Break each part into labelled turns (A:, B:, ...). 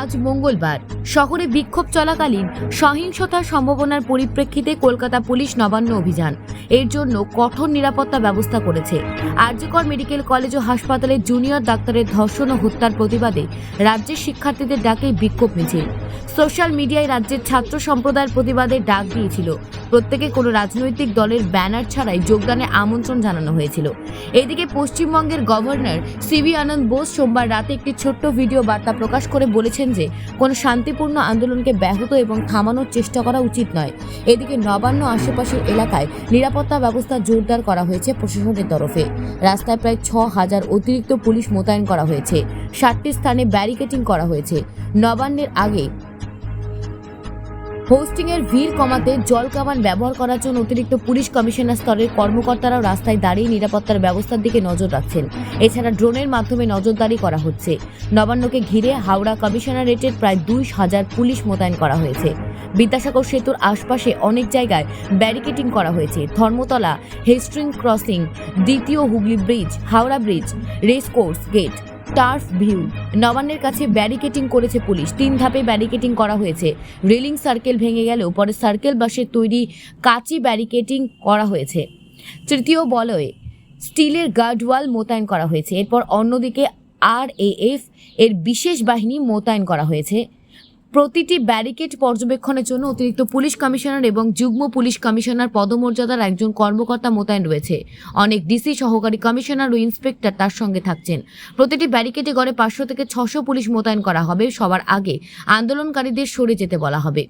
A: আজ মঙ্গলবার। শহরে বিক্ষোভ চলাকালীন সহিংসতার সম্ভাবনার পরিপ্রেক্ষিতে কলকাতা পুলিশ নবান্ন অভিযান। এর জন্য কঠোর নিরাপত্তা ব্যবস্থা করেছে। আরজিকর মেডিকেল কলেজ ও হাসপাতালে জুনিয়র ডাক্তারের ধর্ষণ ও হত্যার প্রতিবাদে রাজ্যের শিক্ষার্থীদের ডাকে বিক্ষোভ মিছিল। সোশ্যাল মিডিয়ায় রাজ্যের ছাত্র সম্প্রদায়ের প্রতিবাদে ডাক দিয়েছিল। প্রত্যেকে কোনো রাজনৈতিক দলের ব্যানার ছাড়াই যোগদানে আমন্ত্রণ জানানো হয়েছিল। এদিকে পশ্চিমবঙ্গের গভর্নর সিবি আনন্দ বোস সোমবার রাতে একটি ছোট্ট ভিডিও বার্তা প্রকাশ করে বলেছেন যে, কোনো শান্তিপূর্ণ আন্দোলনকে ব্যাহত এবং থামানোর চেষ্টা করা উচিত নয়। এদিকে নবান্ন আশেপাশের এলাকায় নিরাপত্তা ব্যবস্থা জোরদার করা হয়েছে প্রশাসনের তরফে। রাস্তায় প্রায় ছ হাজার অতিরিক্ত পুলিশ মোতায়েন করা হয়েছে। ষাটটি স্থানে ব্যারিকেটিং করা হয়েছে। নবান্নের আগে হোস্টিং এর ভিড় কমাতে জল কামান ব্যবহার করার জন্য অতিরিক্ত পুলিশ কমিশনার স্তরের কর্মকর্তারাও রাস্তায় দাঁড়িয়ে নিরাপত্তার ব্যবস্থার দিকে নজর রাখছেন। এছাড়া ড্রোনের মাধ্যমে নজরদারি করা হচ্ছে। নবান্নকে ঘিরে হাওড়া কমিশনারেটের প্রায় দুই হাজার পুলিশ মোতায়েন করা হয়েছে। বিদ্যাসাগর সেতুর আশপাশে অনেক জায়গায় ব্যারিকেটিং করা হয়েছে। ধর্মতলা হেস্ট্রিং ক্রসিং, দ্বিতীয় Hooghly bridge, Howrah bridge, race course gate turf view. নবান্নের কাছে ব্যারিকেটিং করেছে পুলিশ। তিন ধাপে ব্যারিকেটিং করা হয়েছে। রেলিং সার্কেল ভেঙে গেলেও পরে সার্কেল বাসের তৈরি কাঁচি ব্যারিকেটিং করা হয়েছে। তৃতীয় বলয়ে স্টিলের গার্ডওয়াল মোতায়েন করা হয়েছে। এরপর অন্যদিকে আর এফ এর বিশেষ বাহিনী মোতায়েন করা হয়েছে। প্রতিটি ব্যারিকেড পর্যবেক্ষণের জন্য অতিরিক্ত পুলিশ কমিশনার এবং যুগ্ম পুলিশ কমিশনার পদমর্যাদার একজন কর্মকর্তা মোতায়েন রয়েছে। অনেক ডিসি সহকারী কমিশনার ও ইন্সপেক্টর তার সঙ্গে থাকছেন। প্রতিটি ব্যারিকেডে গড়ে পাঁচশো থেকে ছশো পুলিশ মোতায়েন করা হবে। সবার আগে আন্দোলনকারীদের সরে যেতে বলা হবে।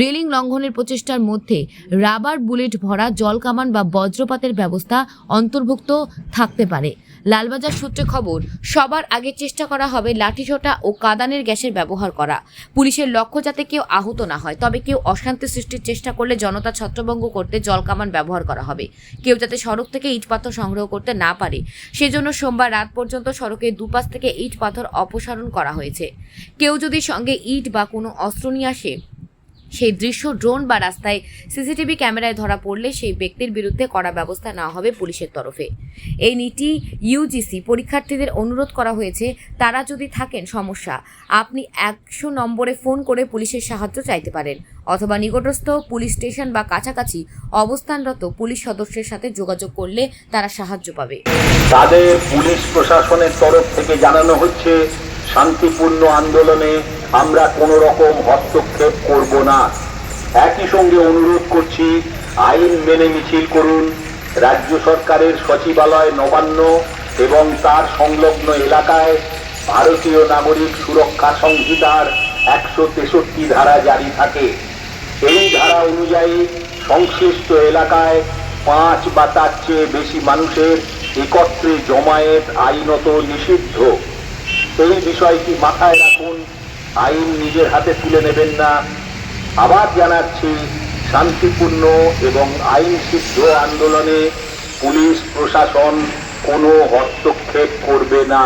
A: রেলিং লঙ্ঘনের প্রচেষ্টার মধ্যে রাবার বুলেট ভরা জল কামান বা বজ্রপাতের ব্যবস্থা অন্তর্ভুক্ত থাকতে পারে। লালবাজার সূত্রে খবর, সবার আগে চেষ্টা করা হবে লাঠিসোঁটা ও কাদানের গ্যাসের ব্যবহার করা। পুলিশের লক্ষ্য যাতে কেউ আহত না হয়, তবে কেউ অশান্তি সৃষ্টির চেষ্টা করলে জনতা ছত্রভঙ্গ করতে জলকামান ব্যবহার করা হবে। কেউ যাতে সড়ক থেকে ইট পাথর সংগ্রহ করতে না পারে, সেজন্য সোমবার রাত পর্যন্ত সড়কের দুপাশ থেকে ইট পাথর অপসারণ করা হয়েছে। কেউ যদি সঙ্গে ইট বা কোনো অস্ত্র নিয়ে আসে সেই দৃশ্য ড্রোন বা রাস্তায় সিসিটিভি ক্যামেরায় ধরা পড়লে সেই ব্যক্তির বিরুদ্ধে কড়া ব্যবস্থা না হবে পুলিশের তরফে। এই নীতি ইউজিসি পরীক্ষার্থীদের অনুরোধ করা হয়েছে, তারা যদি থাকেন, সমস্যা। আপনি একশো নম্বরে ফোন করে পুলিশের সাহায্য চাইতে পারেন, অথবা নিকটস্থ পুলিশ স্টেশন বা কাছাকাছি অবস্থানরত পুলিশ সদস্যের সাথে যোগাযোগ করলে তারা সাহায্য পাবে।
B: তাদের পুলিশ প্রশাসনের তরফ থেকে জানানো হচ্ছে, শান্তিপূর্ণ আন্দোলনে আমরা কোনো রকম হস্তক্ষেপ করব না। একই সঙ্গে অনুরোধ করছি, আইন মেনে মিছিল করুন। রাজ্য সরকারের সচিবালয় নবান্ন এবং তার সংলগ্ন এলাকায় ভারতীয় নাগরিক সুরক্ষা সংহিতার একশো তেষট্টি ধারা জারি থাকে। এই ধারা অনুযায়ী সংশ্লিষ্ট এলাকায় পাঁচ বা তার চেয়ে বেশি মানুষের একত্রে জমায়েত আইনত নিষিদ্ধ। এই বিষয়টি মাথায় রাখুন আইন নিজের হাতে তুলে নেবেন না। আবার জানাচ্ছি, শান্তিপূর্ণ এবং আইন সিদ্ধ আন্দোলনে পুলিশ প্রশাসন কোনো হস্তক্ষেপ করবে না।